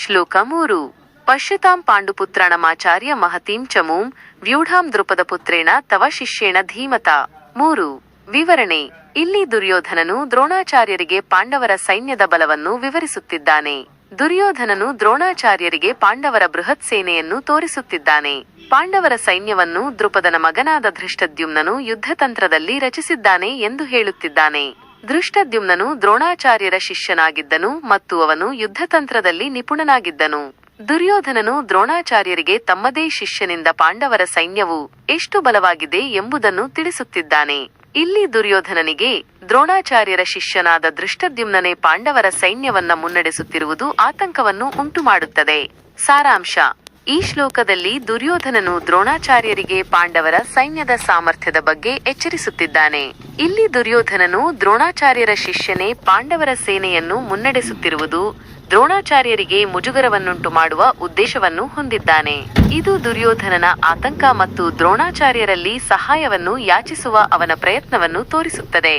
ಶ್ಲೋಕ ಮೂರು. ಪಶ್ಯತಾಂ ಪಾಂಡುಪುತ್ರಾಣಮಾಚಾರ್ಯ ಮಹತೀಂ ಚಮೂಂ, ವ್ಯೂಢಾಂ ದೃಪದ ಪುತ್ರೇಣ ತವ ಶಿಷ್ಯೇಣ ಧೀಮತ. ಮೂರು. ವಿವರಣೆ. ಇಲ್ಲಿ ದುರ್ಯೋಧನನು ದ್ರೋಣಾಚಾರ್ಯರಿಗೆ ಪಾಂಡವರ ಸೈನ್ಯದ ಬಲವನ್ನು ವಿವರಿಸುತ್ತಿದ್ದಾನೆ. ದುರ್ಯೋಧನನು ದ್ರೋಣಾಚಾರ್ಯರಿಗೆ ಪಾಂಡವರ ಬೃಹತ್ ಸೇನೆಯನ್ನು ತೋರಿಸುತ್ತಿದ್ದಾನೆ. ಪಾಂಡವರ ಸೈನ್ಯವನ್ನು ದೃಪದನ ಮಗನಾದ ಧೃಷ್ಟದ್ಯುಮ್ನನು ಯುದ್ಧತಂತ್ರದಲ್ಲಿ ರಚಿಸಿದ್ದಾನೆ ಎಂದು ಹೇಳುತ್ತಿದ್ದಾನೆ. ಧೃಷ್ಟದ್ಯುಮ್ನನು ದ್ರೋಣಾಚಾರ್ಯರ ಶಿಷ್ಯನಾಗಿದ್ದನು ಮತ್ತು ಅವನು ಯುದ್ಧತಂತ್ರದಲ್ಲಿ ನಿಪುಣನಾಗಿದ್ದನು. ದುರ್ಯೋಧನನು ದ್ರೋಣಾಚಾರ್ಯರಿಗೆ ತಮ್ಮದೇ ಶಿಷ್ಯನಿಂದ ಪಾಂಡವರ ಸೈನ್ಯವು ಎಷ್ಟು ಬಲವಾಗಿದೆ ಎಂಬುದನ್ನು ತಿಳಿಸುತ್ತಿದ್ದಾನೆ. ಇಲ್ಲಿ ದುರ್ಯೋಧನನಿಗೆ ದ್ರೋಣಾಚಾರ್ಯರ ಶಿಷ್ಯನಾದ ದೃಷ್ಟದ್ಯುಮ್ನೇ ಪಾಂಡವರ ಸೈನ್ಯವನ್ನ ಮುನ್ನಡೆಸುತ್ತಿರುವುದು ಆತಂಕವನ್ನು ಉಂಟುಮಾಡುತ್ತದೆ. ಸಾರಾಂಶ. ಈ ಶ್ಲೋಕದಲ್ಲಿ ದುರ್ಯೋಧನನು ದ್ರೋಣಾಚಾರ್ಯರಿಗೆ ಪಾಂಡವರ ಸೈನ್ಯದ ಸಾಮರ್ಥ್ಯದ ಬಗ್ಗೆ ಎಚ್ಚರಿಸುತ್ತಿದ್ದಾನೆ. ಇಲ್ಲಿ ದುರ್ಯೋಧನನು ದ್ರೋಣಾಚಾರ್ಯರ ಶಿಷ್ಯನೇ ಪಾಂಡವರ ಸೇನೆಯನ್ನು ಮುನ್ನಡೆಸುತ್ತಿರುವುದು ದ್ರೋಣಾಚಾರ್ಯರಿಗೆ ಮುಜುಗರವನ್ನುಂಟು ಮಾಡುವ ಉದ್ದೇಶವನ್ನು ಹೊಂದಿದ್ದಾನೆ. ಇದು ದುರ್ಯೋಧನನ ಆತಂಕ ಮತ್ತು ದ್ರೋಣಾಚಾರ್ಯರಲ್ಲಿ ಸಹಾಯವನ್ನು ಯಾಚಿಸುವ ಅವನ ಪ್ರಯತ್ನವನ್ನು ತೋರಿಸುತ್ತದೆ.